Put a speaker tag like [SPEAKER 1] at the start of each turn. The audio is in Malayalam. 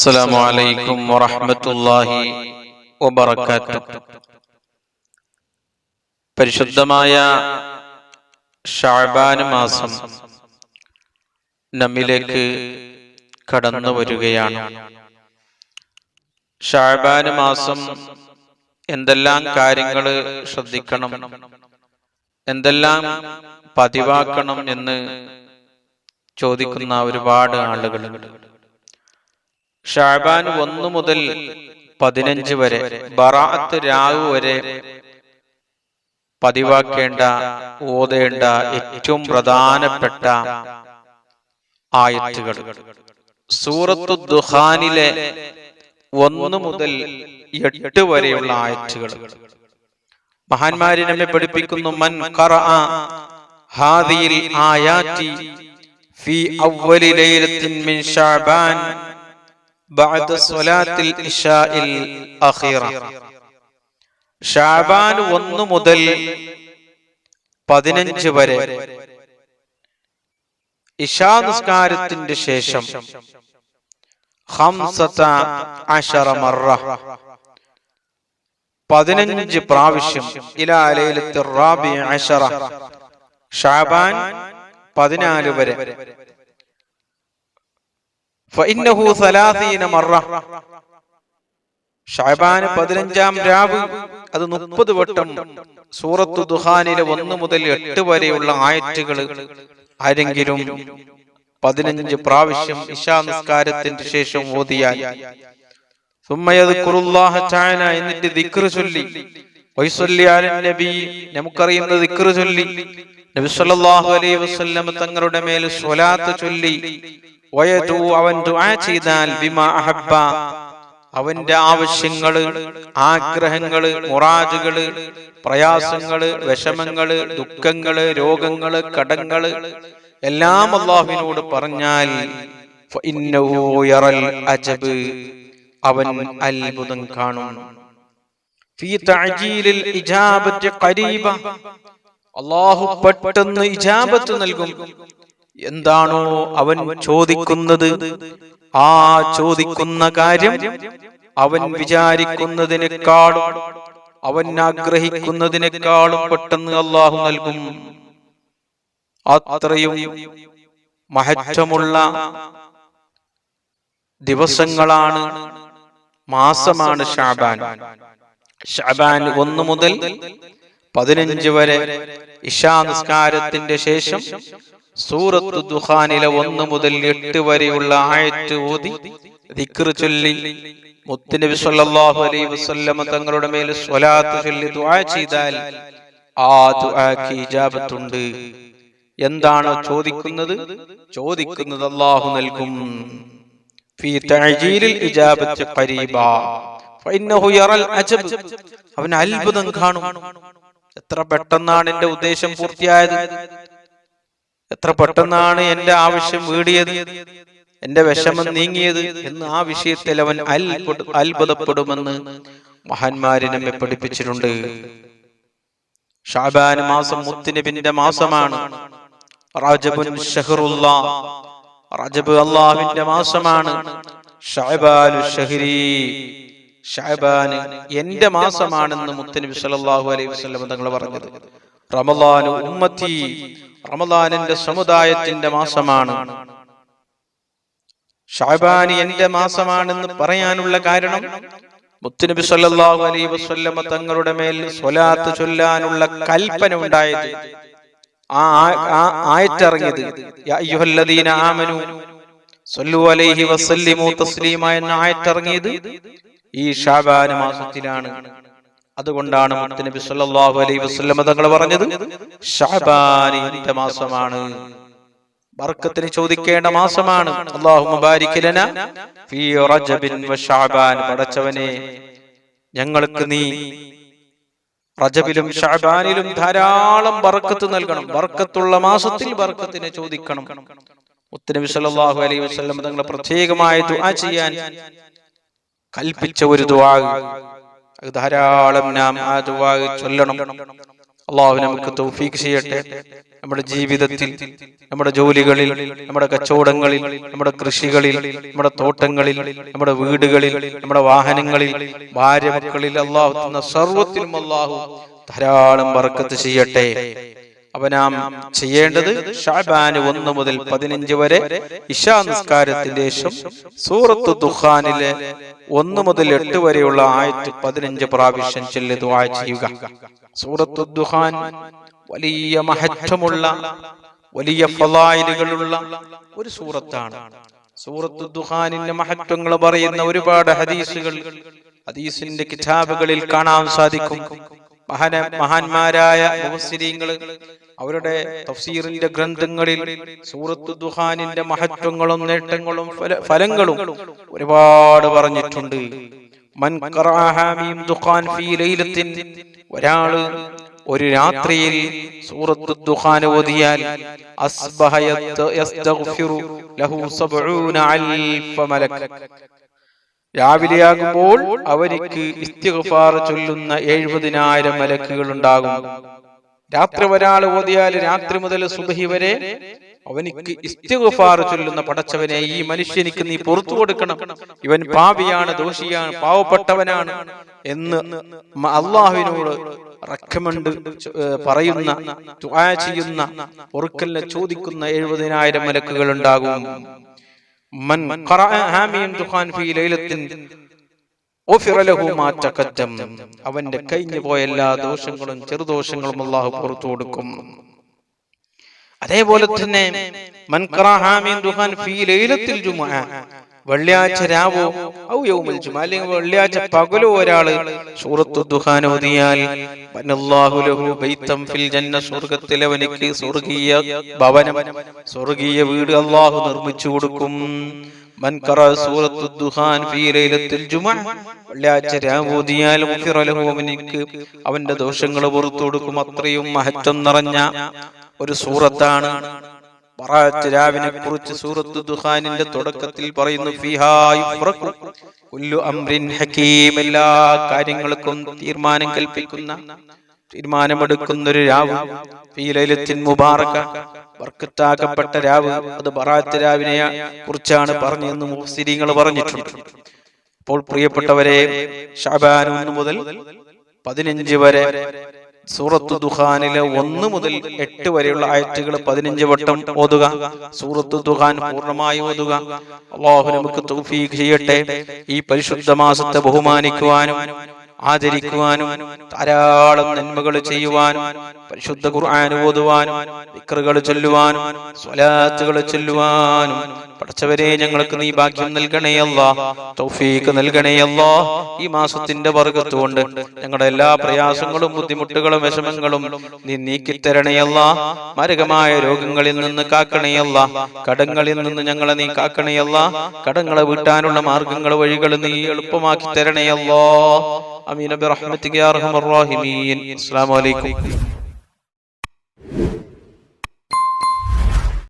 [SPEAKER 1] السلام عليكم ورحمة الله وبركاته പരിശുദ്ധമായ ഷാബാൻ മാസം നമ്മിലേക്ക് കടന്നു വരികയാണ് ഷാബാൻ മാസം എന്തെല്ലാം കാര്യങ്ങൾ ശ്രദ്ധിക്കണം എന്തെല്ലാം പതിവാക്കണം എന്ന് ചോദിക്കുന്ന ഒരുപാട് ആളുകളുണ്ട് ഷാബാൻ ഒന്ന് മുതൽ പതിനഞ്ച് വരെ ബറാത്ത് രാവ് വരെ പതിവാക്കേണ്ട ഓതേണ്ട ഏറ്റവും പ്രധാനപ്പെട്ട ആയത്തുകൾ. സൂറത്തു ദുഹാനിലെ ഒന്ന് മുതൽ എട്ട് വരെയുള്ള ആയത്തുകൾ. മഹാന്മാരെ നമ്മെ പഠിപ്പിക്കുന്നു മൻ ഹാദിയിൽ ആയാറ്റി ഫി അവ്വലി ലൈലത്തിൻ മിൻ ശഅബാൻ ഇശാഇൽ അഖീറ ഷാബാൻ ഒന്ന് മുതൽ പതിനഞ്ച് വരെ ഇഷാ നിസ്കാരത്തിന്റെ ശേഷം പതിനഞ്ച് പ്രാവശ്യം ഷാബാൻ പതിനാല് വരെ. ഷാബാന് പതിനഞ്ചാം രാവ് അത് മുപ്പത് വട്ടം സൂറത്തു ദുഹാനിലെ ഒന്ന് മുതൽ എട്ട് വരെയുള്ള ആയറ്റുകൾ ആരെങ്കിലും പതിനഞ്ച് പ്രാവശ്യം ഇശാ നിസ്കാരത്തിന്റെ ശേഷം ഓതിയാൽ എന്നിട്ട് ദിക്ർ ചൊല്ലി. നബി. നമുക്കറിയുന്ന ദിക്ർ ചൊല്ലി. നബി സല്ലല്ലാഹു അലൈഹി വസല്ലം തങ്ങളുടെ മേൽ സ്വലാത്ത് ചൊല്ലി. അവൻ ദുആ ചെയ്താൽ ബിമാ അഹബ്ബ. അവന്റെ ആവശ്യങ്ങൾ ആഗ്രഹങ്ങൾ മുറാജുകൾ പ്രയാസങ്ങൾ വിഷമങ്ങൾ ദുഃഖങ്ങൾ രോഗങ്ങൾ കടങ്ങൾ എല്ലാം അള്ളാഹുവിനോട് പറഞ്ഞാൽ അജബ്. അവൻ അത്ഭുതം കാണും. അള്ളാഹു പെട്ടെന്ന് ഇജാബത്ത് നൽകും. എന്താണോ അവൻ ചോദിക്കുന്നത്? ആ ചോദിക്കുന്ന കാര്യം അവൻ വിചാരിക്കുന്നതിനേക്കാളും അവൻ ആഗ്രഹിക്കുന്നതിനേക്കാളും പെട്ടെന്ന് അള്ളാഹു നൽകും. അത്രയും മഹത്വമുള്ള ദിവസങ്ങളാണ് മാസമാണ് ഷാബാൻ. ഷാബാൻ ഒന്ന് മുതൽ പതിനഞ്ച് വരെ ഇഷാ നിസ്കാരത്തിന്റെ ശേഷം സൂറത്ത് ദുഖാനിലെ ഒന്ന് മുതൽ എട്ട് വരെയുള്ള ആയത്ത് ഓതി ദിക്ർ ചൊല്ലി. മുത്തുനബി സല്ലല്ലാഹു അലൈഹി വസല്ലമ തങ്ങളുടെ മേൽ സ്വലാത്ത് ചൊല്ലി ദുആ ചെയ്താൽ ആ ദുആക്ക് ഇജാബത്തുണ്ട്. എന്താണ് ചോദിക്കുന്നത്? ചോദിക്കുന്നത് അല്ലാഹു നൽകും. ഫീ തഅജീലിൽ ഇജാബത്ത് ഖരീബ. ഫഇന്നഹു യറൽ അജബ്. അവൻ അത്ഭുതം കാണും. എത്ര പെട്ടെന്നാണ് എന്റെ ഉദ്ദേശം പൂർത്തിയായത്. എത്ര പെട്ടെന്നാണ് എന്റെ ആവശ്യം വീടിയത്? എന്റെ വിഷമം നീങ്ങിയത് എന്ന് ആ വിഷയത്തിൽ അവൻ അത്ഭുത അത്ഭുതപ്പെടുമെന്ന് മഹാന്മാര് നമ്മെ പഠിപ്പിച്ചിട്ടുണ്ട്. ഷാബാൻ മാസം മുത്തുനബിന്റെ മാസമാണ്. റജബുൻ ഷഹറുല്ലാ. റജബ് അള്ളാഹുവിന്റെ മാസമാണ്. ഷഹബാനു ഷഹരി. ഷഹബാന് എന്റെ മാസമാണെന്ന് മുത്തനബി സല്ലല്ലാഹു അലൈഹി വസല്ലം തങ്ങൾ പറഞ്ഞത്. റമളാനു ഉമ്മത്തി. റമദാനിന്റെ സമുദായത്തിന്റെ മാസമാണ്. ഷാബാനി എന്റെ മാസമാണെന്ന് പറയാനുള്ള കാരണം മുത്തുനബി സല്ലല്ലാഹു അലൈഹി വസല്ലമ തങ്ങളുടെ മേൽ സ്വലാത്ത് ചൊല്ലാനുള്ള കൽപ്പന ഉണ്ടായത്. ആ ആയത്ത് ആയത്തിറങ്ങിയത് യാ അയ്യുഹല്ലദീന ആമനു സല്ലു അലൈഹി വസല്ലിമു തസ്ലീമ എന്ന ആയത്തിറങ്ങിയത് ഈ ഷാബാൻ മാസത്തിലാണ്. അതുകൊണ്ടാണ് മുത്തുനബി സല്ലല്ലാഹു അലൈഹി വസല്ലമ തങ്ങൾ പറഞ്ഞത്. ഷഅബാനിന്റെ മാസമാണ്. ബർക്കത്തിന് ചോദിക്കേണ്ട മാസമാണ്. അല്ലാഹു മുബാരിക് ലനാ ഫീ റജബിൻ വ ശഅബാൻ പടച്ചവനെ ഞങ്ങൾക്ക് നീ റജബിലും ഷഅബാനിലും ധാരാളം ബർക്കത്ത് നൽകണം. ബർക്കത്തുള്ള മാസത്തിൽ ബർക്കത്തിനെ ചോദിക്കണം. മുത്തുനബി സല്ലല്ലാഹു അലൈഹി വസല്ലം തങ്ങൾ പ്രത്യേകമായ ദുആ ചെയ്യാൻ കൽപ്പിച്ച ഒരു ദുആ. ധാരാളം നാം ആ ചൊല്ലണം. അള്ളാഹു നമുക്ക് തൗഫീഖ് ചെയ്യട്ടെ. നമ്മുടെ ജീവിതത്തിൽ നമ്മുടെ ജോലികളിൽ നമ്മുടെ കച്ചവടങ്ങളിൽ നമ്മുടെ കൃഷികളിൽ നമ്മുടെ തോട്ടങ്ങളിൽ നമ്മുടെ വീടുകളിൽ നമ്മുടെ വാഹനങ്ങളിൽ ഭാര്യ മക്കളിൽ അള്ളാഹു തന്ന സർവത്തിലും അള്ളാഹു ധാരാളം ബർക്കത്ത് ചെയ്യട്ടെ. അപ്പൊ നാം ചെയ്യേണ്ടത് ഷാബാന് ഒന്ന് മുതൽ പതിനഞ്ച് വരെ ഇഷാ നിസ്കാരത്തിന്റെ ശേഷം സൂറത്ത് ദുഖാനിലെ ഒന്ന് മുതൽ എട്ട് വരെയുള്ള ആയത്ത് പതിനഞ്ച് പ്രാവശ്യം ചൊല്ലി ദുആ ചെയ്യുക. സൂറത്ത് വലിയ മഹത്വമുള്ള വലിയ ഫലായിലുകളുള്ള ഒരു സൂറത്താണ്. സൂറത്ത് ദുഹാനിന്റെ മഹത്വങ്ങൾ പറയുന്ന ഒരുപാട് ഹദീസുകൾ ഹദീസിന്റെ കിതാബുകളിൽ കാണാൻ സാധിക്കും. മഹാന മഹാന്മാരായ മുഹസ്സിരീങ്ങൾ അവരുടെ തഫ്സീറിന്റെ ഗ്രന്ഥങ്ങളിൽ സൂറത്ത് ദുഹാനിന്റെ മഹത്വങ്ങളും നേട്ടങ്ങളും ഫലങ്ങളും ഒരുപാട് പറഞ്ഞിട്ടുണ്ട്. ഒരാൾ ഒരു രാത്രിയിൽ സൂറത്ത് ദുഹാൻ ഓതിയാൽ രാവിലെയാകുമ്പോൾ അവർക്ക് ഇസ്തിഗ്ഫാർ ചൊല്ലുന്ന എഴുപതിനായിരം മലക്കുകൾ ഉണ്ടാകും. രാത്രി ഒരാൾ ഓതിയാൽ രാത്രി മുതൽ സുബഹി വരെ അവനിക്ക് ഇസ്തിഗ്ഫാർ ചൊല്ലുന്ന പടച്ചവനെ ഈ മനുഷ്യനിക്ക് നീ പുറത്തു കൊടുക്കണം. ഇവൻ പാപിയാണ് ദോഷിയാണ് പാവപ്പെട്ടവനാണ് എന്ന് അള്ളാഹുവിനോട് റക്കമണ്ട് പറയുന്ന ചെയ്യുന്ന പൊറുക്കലിനെ ചോദിക്കുന്ന എഴുപതിനായിരം മലക്കുകൾ ഉണ്ടാകും അവന്റെ കഴിഞ്ഞു പോയ എല്ലാ ദോഷങ്ങളും ചെറുദോഷങ്ങളും അള്ളാഹു പുറത്തു കൊടുക്കും. അതേപോലെ തന്നെ വെള്ളിയാഴ്ച രാവോ ഔ യൗമുൽ ജുമുഅ അല്ലെങ്കിൽ വെള്ളിയാഴ്ച പകലോ ഒരാൾ സൂറത്തു ദുഹാൻ ഓതിയാൽ ഫിൽ ജന്ന സ്വർഗത്തിൽ അവനിക്ക് സ്വർഗീയ ഭവനം. സ്വർഗീയ വീട് അള്ളാഹു നിർമ്മിച്ചു കൊടുക്കും. മൻ ഖറഅ സൂറത്തു ദുഹാൻ ഫീ ലൈലത്തിൽ ജുമുഅ വെള്ളിയാഴ്ച അവന്റെ ദോഷങ്ങൾ പുറത്തു കൊടുക്കും. അത്രയും മഹത്വം നിറഞ്ഞ ഒരു സൂറത്താണ് രാവിനെ കുറിച്ച് സൂറത്ത് ദുഹാനിന്റെ തുടക്കത്തിൽ പറയുന്നു അംറിൻ ഹകീം എല്ലാ കാര്യങ്ങൾക്കും തീരുമാനം കൽപ്പിക്കുന്ന തീരുമാനമെടുക്കുന്ന ഒരു രാവ് ഫീ മുബാറക്ക മുബാറക ബർക്കത്താക്കപ്പെട്ട രാവ് അത് ബറാത്ത് രാവിനെ കുറിച്ചാണ് പറഞ്ഞതെന്ന് മുഫ്സിരീങ്ങൾ പറഞ്ഞിട്ടുണ്ട്. അപ്പോൾ പ്രിയപ്പെട്ടവരെ ഷാബാൻ മുതൽ പതിനഞ്ച് വരെ സൂറത്തു ദുഹാനിലെ ഒന്ന് മുതൽ എട്ട് വരെയുള്ള ആയത്തുകൾ പതിനഞ്ച് വട്ടം ഓതുക സൂറത്തു ദുഹാൻ പൂർണമായി ഓതുക. അള്ളാഹു നമുക്ക് തൗഫീഖ് ചെയ്യട്ടെ. ഈ പരിശുദ്ധ മാസത്തെ ബഹുമാനിക്കുവാനും ആദരിക്കുവാനും ധാരാളം നന്മകൾ ചെയ്യുവാനും പരിശുദ്ധ ഖുർആൻ ഓതുവാനും വിക്രുകൾ ചൊല്ലുവാനും സ്വലാത്തുകൾ ചൊല്ലുവാനും പഠിച്ചവരെ ഞങ്ങൾക്ക് നീ ഭാഗ്യം നൽകണേ തൗഫീക്ക് നൽകണേയല്ല ഈ മാസത്തിന്റെ വർഗത്തുകൊണ്ട് ഞങ്ങളുടെ എല്ലാ പ്രയാസങ്ങളും ബുദ്ധിമുട്ടുകളും വിഷമങ്ങളും നീ നീക്കിത്തരണേയല്ല മരകമായ രോഗങ്ങളിൽ നിന്ന് കാക്കണേ അല്ലാ. കടങ്ങളിൽ നിന്ന് ഞങ്ങളെ നീ കാക്കണേ അല്ലാ. കടങ്ങളെ വീട്ടാനുള്ള മാർഗങ്ങൾ വഴികൾ നീ എളുപ്പമാക്കി തരണേ امين برحمتك يا ارحم الراحمين السلام عليكم